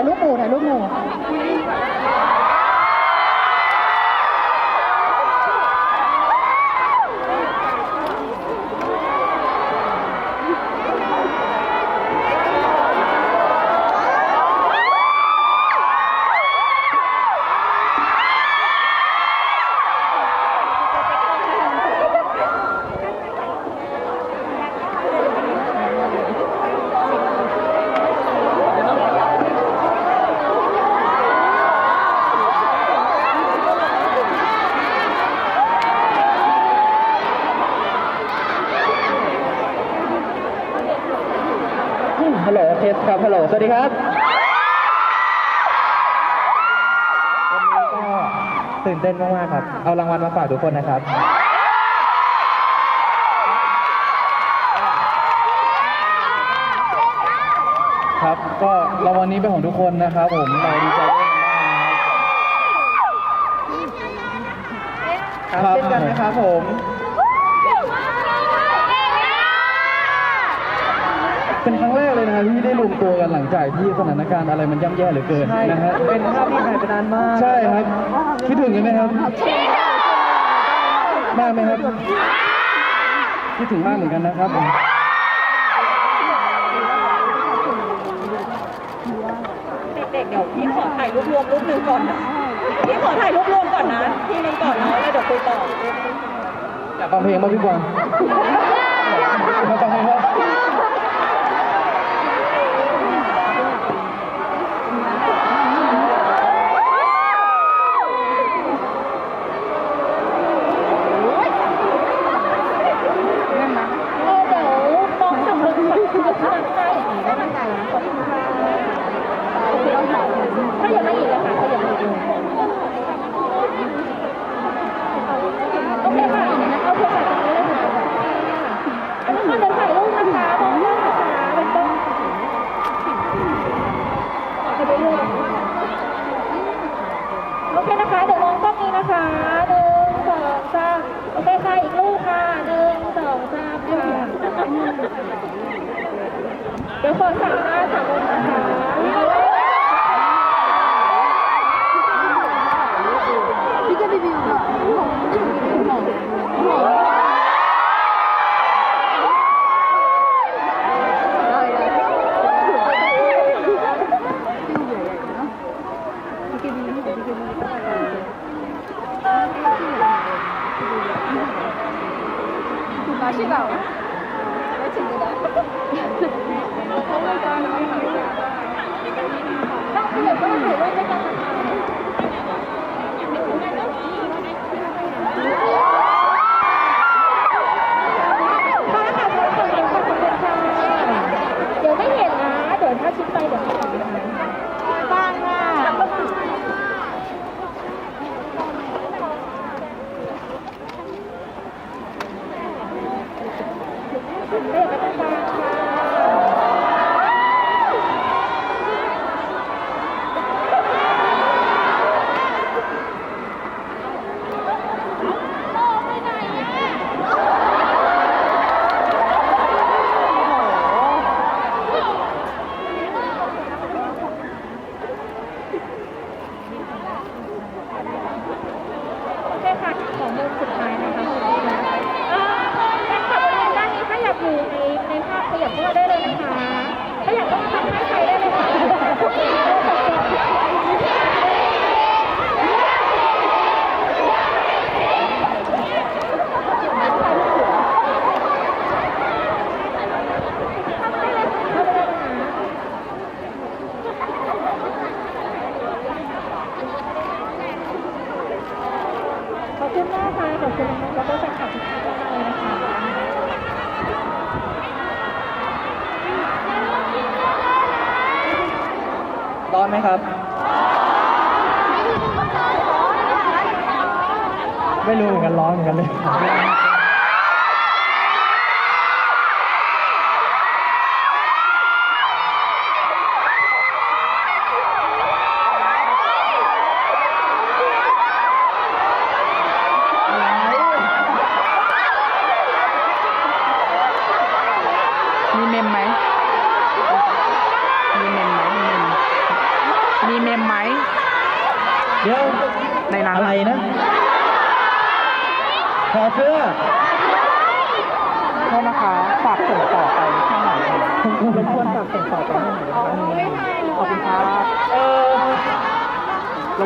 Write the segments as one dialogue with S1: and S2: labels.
S1: ายรูปหมู่ถ่ายรูปหมู่
S2: ฮัลโหล สวัสดีครับวันนี้ก็ตื่นเต้นมากๆครับ เอารางวัลมาฝากทุกคนนะครับ ครับ ก็รางวัลนี้เป็นของทุกคนนะครับ ผมเราดีใจด้วยมากนะครับครับเช่นกันนะครับผม เป็นครั้งแรกเลยนะครับที่ได้รวมตัวกันหลังจากที่สถานการณ์อะไรมันย่ำแย่เหลือเกินนะฮะ
S3: เป็นภาพที่ถ่ายไปนานมาก
S2: ใช่ครับคิดถึงกันไหมครับมากไหมครับคิดถึงมากเหมือนกันนะครับผม
S4: เด็กๆเดี๋ยวพี่ขอถ่ายรูปรวมรูปหนึ่งก่อนนะพี่ขอถ่ายรูปรวมก่อนนะทีนึงก่อนเนาะแล้วเดี๋ยวคุยต่อ
S2: อยากฟังเพลงมากพี่กวาง Thank you.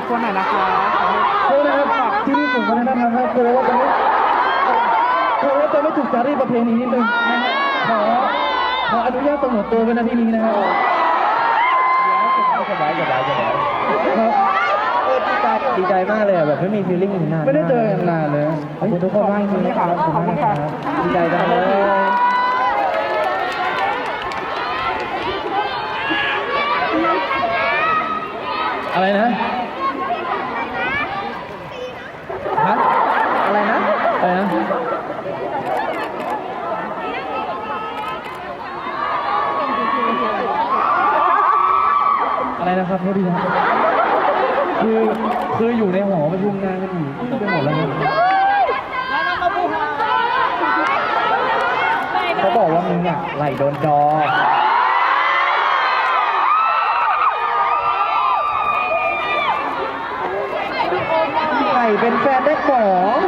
S2: บ
S1: กวนหน่อยนะคะโท
S4: ษนะครับ
S3: ที่นี่สูงวัฒนธรรมครับกลัวว่าจะไม่กลัวว่าจะไม่ถูกจารีตประเพณีนิดนึงนะฮะขอขออนุญาตตำรวจตัวไว้นะที่นี้นะครับสบายสบายสบายครับ
S4: เออดีใจดีใจมากเลยอะแบบไม่มีฟีลลิ่งนาน
S3: ไม่ได้เจอกันนานเลย
S4: ขอบคุณทุกคนมากจริงๆครับขอบคุณครับดีใจจังเลย
S3: อะไรนะฮะ
S4: อะไรนะ
S3: อะไรนะอะไร นะครับโทษทีครับคือคืออยู่ในหอประชุมงานกันอยู่ไปหมดแล้วครับ
S4: เขาบอกว่ามึงอะไหลโดนจอไหลเป็นแฟนได้หมอง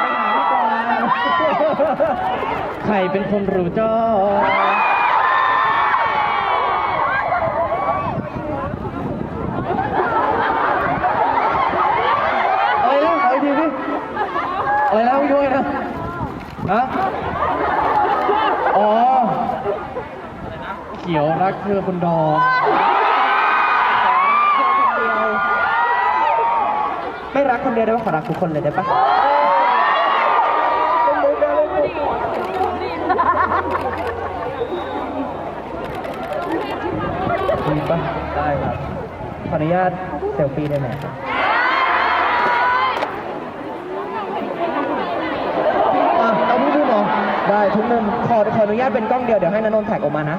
S4: ไปหาพี่กวาง
S3: ใครเป็นคนรู้จ้ออะไรนะเอาอีกทีสิอะไรนะพี่ด้วยนะฮะอ๋อเขียวรักเธอคนดอก
S4: ไม่รักคนเดียวได้ปะขอรักทุกคนเลยได้ปะ
S3: ดีปะ
S4: ได้ครับ ขออนุญาตเซลฟี่ได้ไหมครับอะเอาพี่พูดเหรอได้ทุกมุมขอขออนุญาตเป็นกล้องเดียว เดี๋ยวให้นนนท์แท็กออกมานะ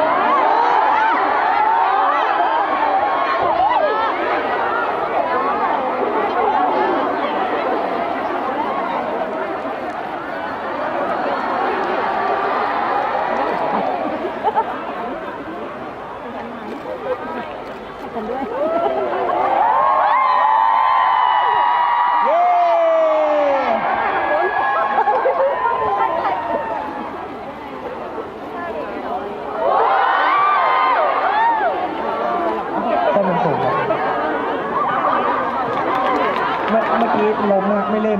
S4: เย้ต้องเป็นสูงครับเมื่อเมื่อกี้ล้มอะไม่เล่น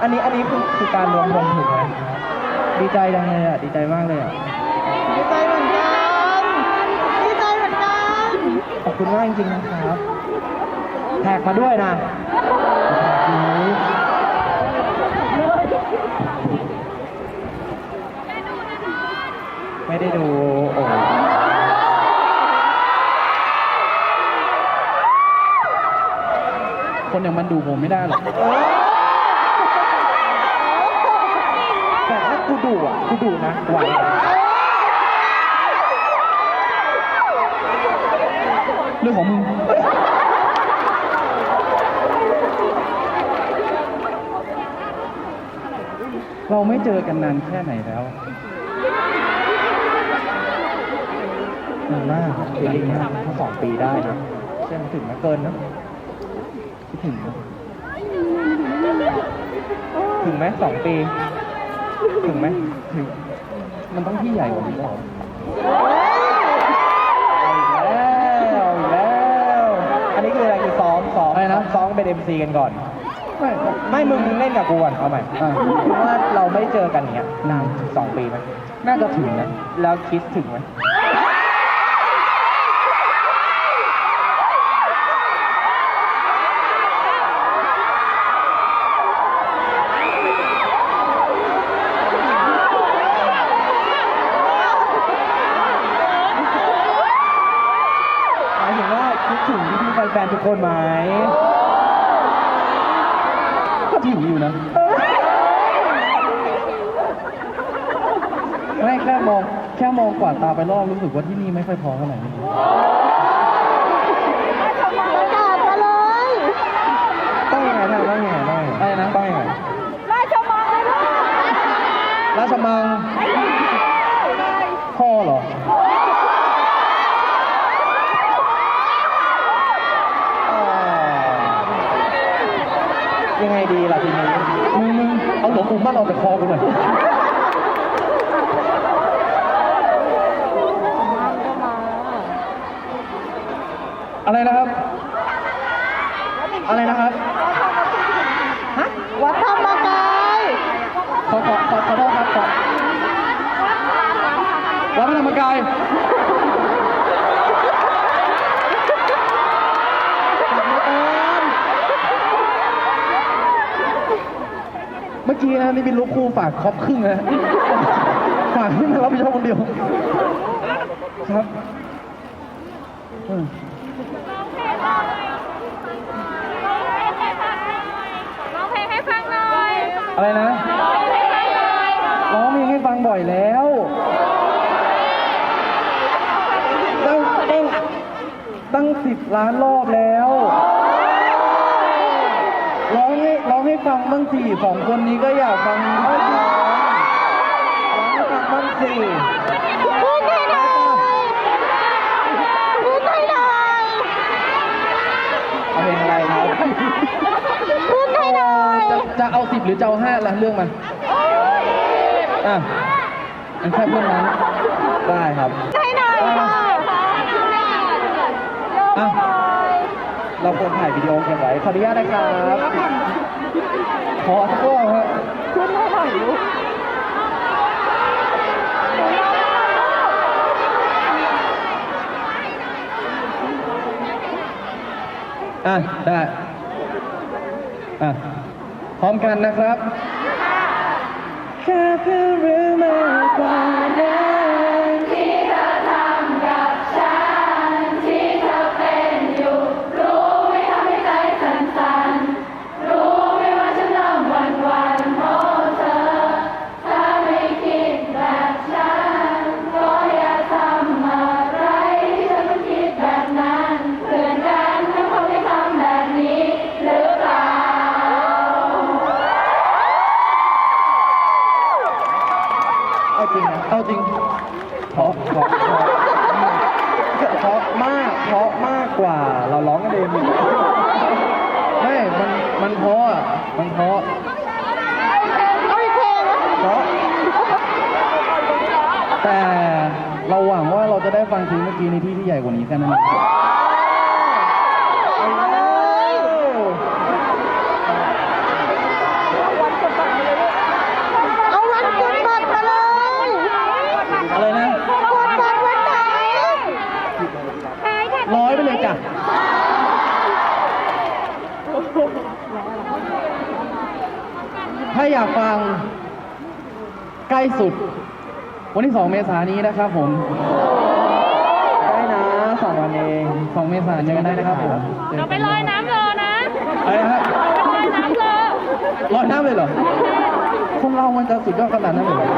S4: อันนี้อันนี้คือคือการรวมพลถูกไหมดีใจจังเลยอะ ดีใจมากเลยอะ
S5: ดีใจเหมือนกัน ดีใจเหมือนกัน
S4: ขอบคุณมากจริงๆนะครับ แท็กมาด้วยนะไม่ได้ดูโอ้
S3: คนอย่างมันดูผมไม่ได้หรอก
S4: แต่ถ้ากู ดุอะกูดุนะไหว
S3: เรื่องของมึง เราไม่เจอกันนานแค่ไหนแล้ว
S4: นานมากปีนี้ทั้งสองปีได้นะเชื่อมถึงนะเกินนะ
S3: คิดถึงนะ
S4: ถึงไหมสองปี ถึงไหม
S3: ถึง มันต้องที่ใหญ่กว่านี้หรอ
S4: เอาอีกแล้วเอาอีกแล้วอันนี้คืออะไรคือซ้อมซ้อม
S3: อะไรนะ
S4: ซ้อมเป็นเอ็มซีกันก่อน
S3: ไม่
S4: ไม่มึงมึงเล่นกับกูก่อนเอาใหม่
S3: อ่า
S4: คือว่าเราไม่เจอกันอย่างเงี้ยนานสองปีไหม
S3: น่าจะถึงนะ
S4: แล้วคิดถึงไหมห ก
S3: ว่าตาไปรอบรู้สึกว่าที่นี่ไม่ค่อยพอเท่าไหร่
S2: ปะกาศมาเลย
S4: ต้องยังได้ไงได้
S3: ได้นะ
S4: ต้องไง
S2: ราชมังเลยลูก
S4: ราชมัง
S3: พ่อเหรอยั
S4: งไงดีล่ะทีนี้
S3: มึงมึงเอาหลวงปู่มั่นออกจากคอกูหน่อย อะไรนะครับ
S4: อะไรนะครับฮะวัดธรรมกาย
S3: ขอขอขอขอโทษครับขอวัดพระธรรมกายเมื่อกี้นะนี่เป็นลูกคู่ฝากครอบครึ่งนะฝากขึ้นมารับผิดชอบคนเดียวครับอืม
S2: ร้องเพลงให้ฟังหน่อย
S3: อะไรนะร้องเพลงให้ฟังบ่อยแล้วตั้งตั้งตั้งสิบล้านรอบแล้วร้องให้ร้องให้ฟังบ้างสิสองคนนี้ก็อยากฟังร้องร้องให้ฟังบ้างสิ
S2: พูดให้หน่อยพูดให้หน่อย
S4: เอาเพลงอะไรครับ
S2: พูดให้หน่อย
S3: จะจะเอาสิบหรือจะเอาห้าละเรื่องมันอะอันแค่เพื่อนนั้น
S4: ได้ครับ
S2: ให้หน่อยค่ะ
S3: อะ
S4: เราควรถ่ายวิดีโอเก็บไว้ขออนุญาตนะครับ
S3: ขอสักรอบฮะ
S2: ขึ้นให้หน่อยลูก
S3: อะ ได้ อะ พร้อมกันนะครับแค่เพื่อรู้มากกว่า เราหวังว่าเราจะได้ฟังเพลงเมื่อกี้ในที่ที่ใหญ่กว่านี้แค่นั้นเอง
S2: เอาวันกดบัตรมาเลย
S3: อะไรนะ
S2: กดบัตรวันไหน
S3: ร้อยไปเลยจ้ะถ้าอยากฟังใกล้สุด วันที่ 2 เมษายนนี้นะครับผม
S4: ได้นะสองวันเอง
S3: 2 เมษายนเจอกันได้นะครับผม
S2: เราไปลอยน้ำเลยนะ
S3: อะไรนะฮะ
S2: ลอยน้ำเลย
S3: ลอยน้ำเลยเหรอ คนเรามันจะสุดยอดขนาดนั้นเลยเหรอ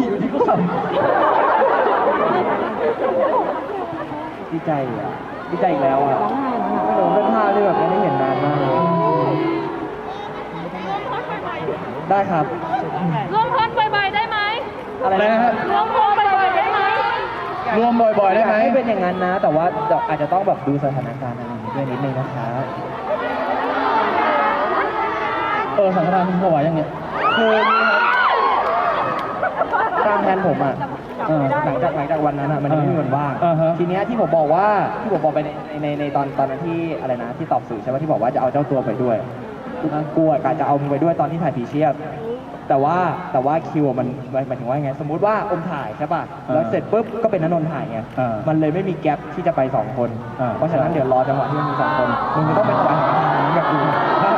S3: อยู่ดีก็ขำ
S4: ดีใจอะดีใจอีกแล้วอะ ไม่รู้เป็นภาพที่แบบไม่ได้เห็นนานมากเลยได้ครับ
S2: รวมพลบ่อยๆได้ไหม
S4: อะไร
S3: อะไรนะฮะ
S2: รวมพลบ่อยๆได้ไหม
S3: รวมบ่อยๆได้ไหมา
S4: กให้เป็นอย่างนั้นนะ แต่ว่าเดี๋ยวอาจจะต้องแบบดูสถานการณ์อะไรอย่างนี้ด้วยนิดนึงนะครับ
S3: เออสังฆทานถวายยังเนี่ย
S4: คือนี่ครับตามแทนผมอะ
S3: เออ
S4: หลังจากหลังจากวันนั้นอะมันยังไม่มีวันว่าง
S3: อ่าฮะ
S4: ทีเนี้ยที่ผมบอกว่าที่ผมบอกไปใน ในในตอนตอนนั้นที่อะไรนะที่ตอบสื่อใช่ไหมที่บอกว่าจะเอาเจ้าตัวไปด้วยกลัวกะจะเอามึงไปด้วยตอนที่ถ่ายผีเชียบ แต่ว่าแต่ว่าคิวอะมันหมายถึงว่าไง สมมุติว่าอมถ่ายใช่ป่ะแล้วเสร็จปุ๊บก็เป็นนนนท์ถ่ายไง
S3: อ่า
S4: มันเลยไม่มีแกลบที่จะไปสองคน
S3: อ่า
S4: เพราะฉะนั้นเดี๋ยวรอจังหวะที่มันมีสองคนมึงจะต้องเป็นฝ่ายสังฆทานนี้กับกู
S3: ได้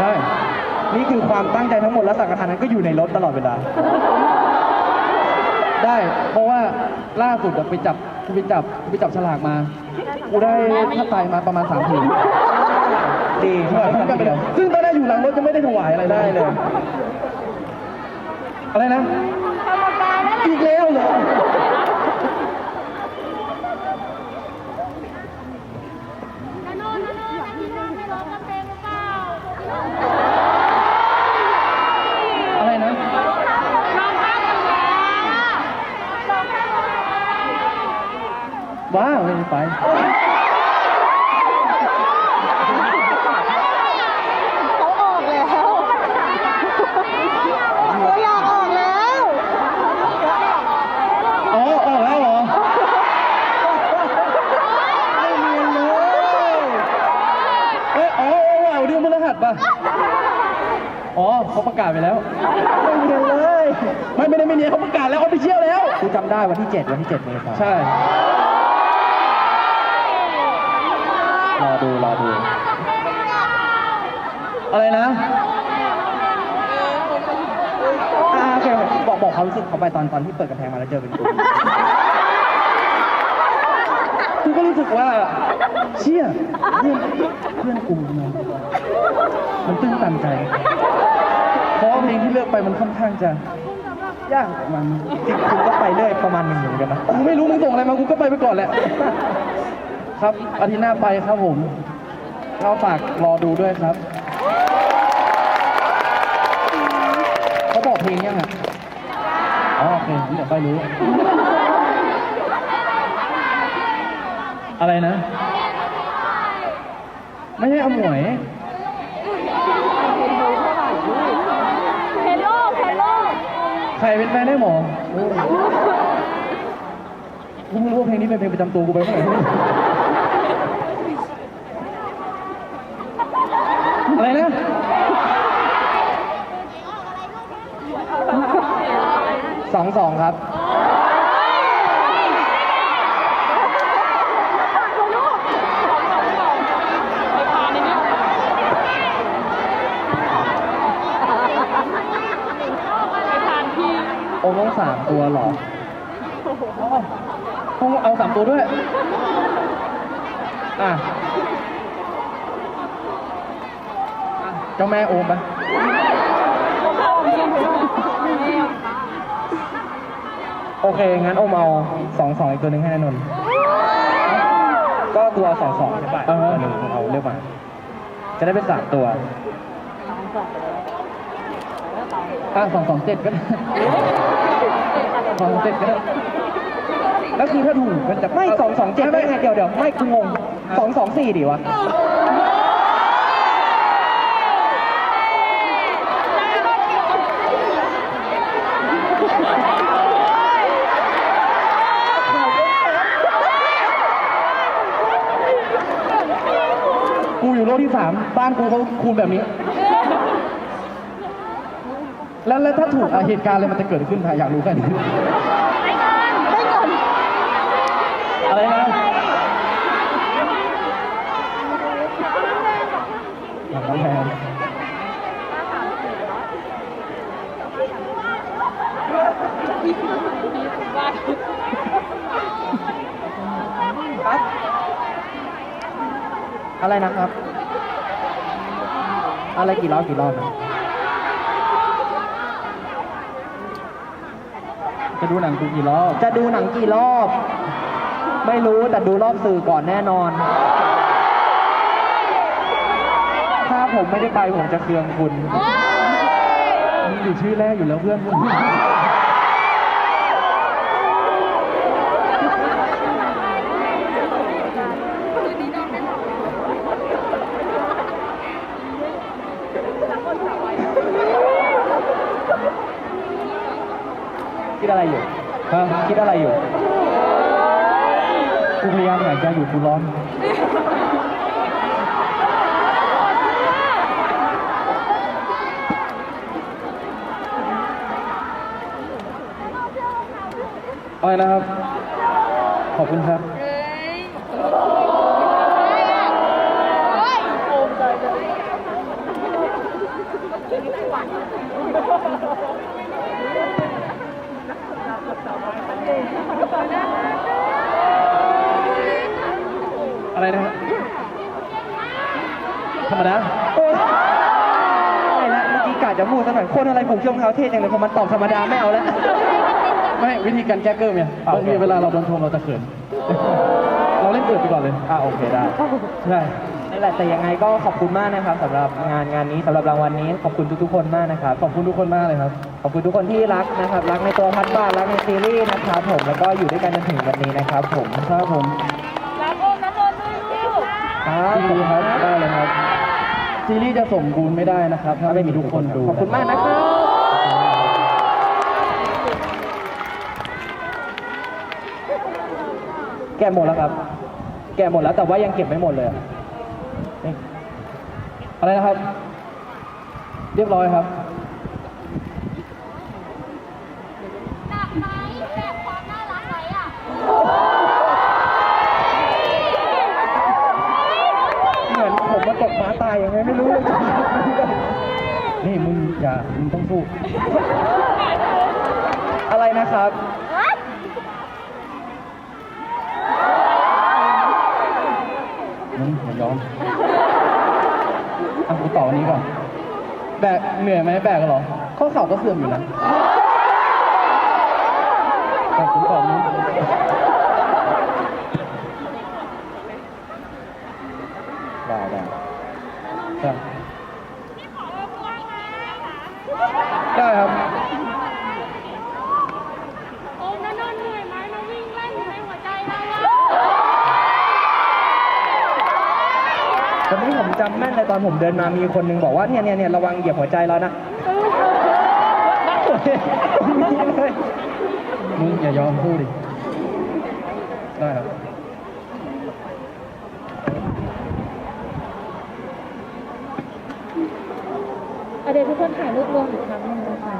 S3: ได้
S4: นี่คือความตั้งใจทั้งหมดและสังฆทานนั้นก็อยู่ในรถตลอดเวลา
S3: ได้ เพราะว่าล่าสุดอะไปจับกูไปจับกูไปจับฉลากมา กูได้ผ้าไตรมาประมาณสามผืน
S4: ดี
S3: ถวายพร้อมกันไปเลยซึ่งตอนแรกอยู่หลังรถจะไม่ได้ถวายอะไร
S4: ได้เลย
S3: อะไรนะ อีกแล้วเหรอ
S2: นนนนนที่นั่งให้ร้องกันเพลงหรือเปล่า
S3: อะไรนะ
S2: ร้องข้ามกันแล้วร้องข้ามกันแล้ว
S3: ว้าวไม่ได้ไป อ๋อเขาประกาศ ไปแล้ว
S4: ไม่เนียนเลย
S3: ไม่ไม่ได้ไม่เนียนเขาประกาศแล้วเขาไปเชี่ยวแล้ว
S4: กูจำได้วันที่ 7 วันที่7เมษายน
S3: ใช่
S4: รอดูรอดู
S3: อะไรนะ
S4: อ่าโอเคบอกบอกความรู้สึกเขาไปตอนตอนที่เปิดกระแพงมาแล้วเจอเป็นกู
S3: กูก็รู้สึกว่า เชี่ยเพื่อนเพื่อนกูมันมันตื้นตันใจ เพราะว่าเพลงที่เลือกไปมันค่อนข้างจะยากมัน
S4: จริงๆคุณก็ไปเรื่อยประมาณหนึ่งเหมือนกันนะ
S3: กูไม่รู้มึงส่งอะไรมากูก็ไปไปก่อนแหละ ครับอาทิตย์หน้าไปครับผมเราฝากรอดูด้วยครับเขาบอกเพลงยังอะอ๋อโอเคเดี๋ยวไปรู้ อะไรนะ ไม่ใช่อมวย
S2: เฮลโลเฮลโล
S3: ใครเป็นแฟนได้หมอกูไม่รู้ว่าเพลงนี้เป็นเพลงประจำตัวกูไปเมื่อไหร่อะไรนะ
S4: สองสองครับ
S3: อ้ต้องสามตัวเหรอต้องเอาสามตัวด้วย อะอะเจ้าแม่โอมไปโอเค งั้นโอมเอาสองสองอีกตัวหนึ่งให้นนนท์
S4: ก็ตัวสองสองใช่ป่ะ
S3: อ่าฮะ
S4: ตัวหนึ่งของเขาเลือกมา
S3: จะได้เป็นสามตัว อะสองสองเจ็ดก็ได้สองสองเจ็ดก็ได้แล้วคือถ้าถูกมันจะ
S4: ไม่สองสองเจ็ดได้ไงเดี๋ยวเดี๋ยวไม่คืองงสองสองสี่ดิวะ
S3: กูอยู่โลกที่สามบ้านกูเขาคูณแบบนี้ แล้วแล้วถ้าถูกอะเหตุการณ์อะไรมันจะเกิดขึ้นค่ะอยากรู้แค่นี้อะไรนะหลังกำแพง啊
S4: อะไรนะครับ อะไรกี่รอบกี่รอบนะ
S3: จะดูหนังกูกี่รอบ
S4: จะดูหนังกี่รอบ ไม่รู้แต่ดูรอบสื่อก่อนแน่นอน ถ้าผมไม่ได้ไปผมจะเคืองคุณ
S3: มึงอยู่ชื่อแรกอยู่แล้วเพื่อน
S4: คิดอะไรอยู่
S3: ฮะ
S4: คิดอะไรอยู่
S3: กูพยายามหายใจ อยู่กูร้อน อะไรนะครับ ขอบคุณครับ อะไรนะครับ ธรรมดา
S4: โอ๊ยไม่ละเมื่อกี้กะจะพูดสักหน่อยคนอะไรผมช่วงเท้าเท่จังเลยพอมันตอบธรรมดาไม่เอาแล้ว
S3: ไม่วิธีการแก้เกิร์เนี่ย
S4: อ่า
S3: บางที
S4: โอเค
S3: เวลาเราโดนชมเราจะเขิน เราเล่นเกิดไปก่อนเลย
S4: อ่าโอเคได้
S3: ใช่
S4: นั่นแหละแต่ยังไงก็ขอบคุณมากนะครับสำหรับงานงานนี้สำหรับรางวัลนี้ขอบคุณทุกๆคนมากนะครับ
S3: ขอบคุณทุกคนมากเลยครับ
S4: ขอบคุณทุกคนที่รักนะครับ รักในตัวพัดบ้านรักในซีรีส์นะครับผมแล้วก็อยู่ด้วยกันจนถึงวันนี้นะครับ ผม
S3: ครับผม
S2: รักโอมน้ำนนท์ด้วยลูก
S4: ครับ
S3: ดีครับได้เลยครับ ซีรีส์จะสมบูรณ์ไม่ได้นะครับ ถ้าไม่มีทุกคนดู
S4: ขอบคุณมากนะครับแกะหมดแล้วครับ แกะหมดแล้วแต่ว่ายังเก็บไม่หมดเลยอะนี่
S3: อะไรนะครับ เรียบร้อยครับ
S6: ดับไหมแบบความน่ารักไว้อะ
S4: เหมื อนผมมาตกม้าตายยังไงไม่รู้เลย
S3: นี่มึงอย่ามึงต้องสู้
S4: อะไรนะครับ
S3: มึงอย่ายอมอะกูต่อวันนี้ก่อน แบกเหนื่อยไหมแบกเหรอ ข้อเข่าก็เสื่อมอยู่นะแต่ผมตอบนี้
S4: ได้ได้
S3: ได้ได้ครับ
S6: โอ้นั่นนนเหนื่อยไหมมาวิ่งเล่นในหัวใจเราอะ
S4: ตอนนี้ผมจำแม่นเลยตอนผมเดินมามีคนหนึงบอกว่าเนี่ยเนี่ยเนี่ยระวังเหยียบหัวใจเรานะ
S3: มึงอย่ายอมสู้ดิ ได้ครับ
S2: อะเดี๋ยวทุกคนถ่ายรูปรวมอีกครั้งหนึ่งนะคะ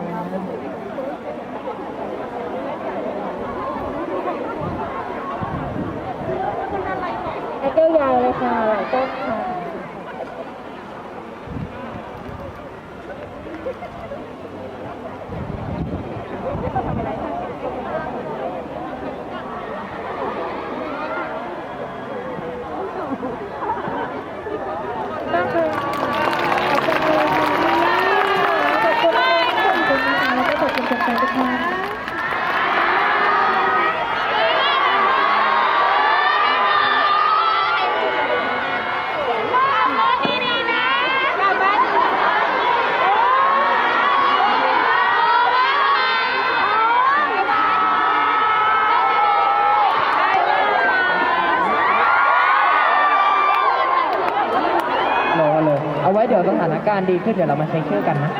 S2: ไอ้เก้ายาวเลยค่ะหลายต้นค่ะ มากเลยค่ะขอบคุณเลยค่ะขอบคุณมากขอบคุณนะคะแล้วก็ขอบคุณแฟนๆทุกท่าน
S4: รอเลย เอาไว้เดี๋ยวสถาน การดีขึ้นเดี๋ยวเรามาเช็คชื่อกันนะ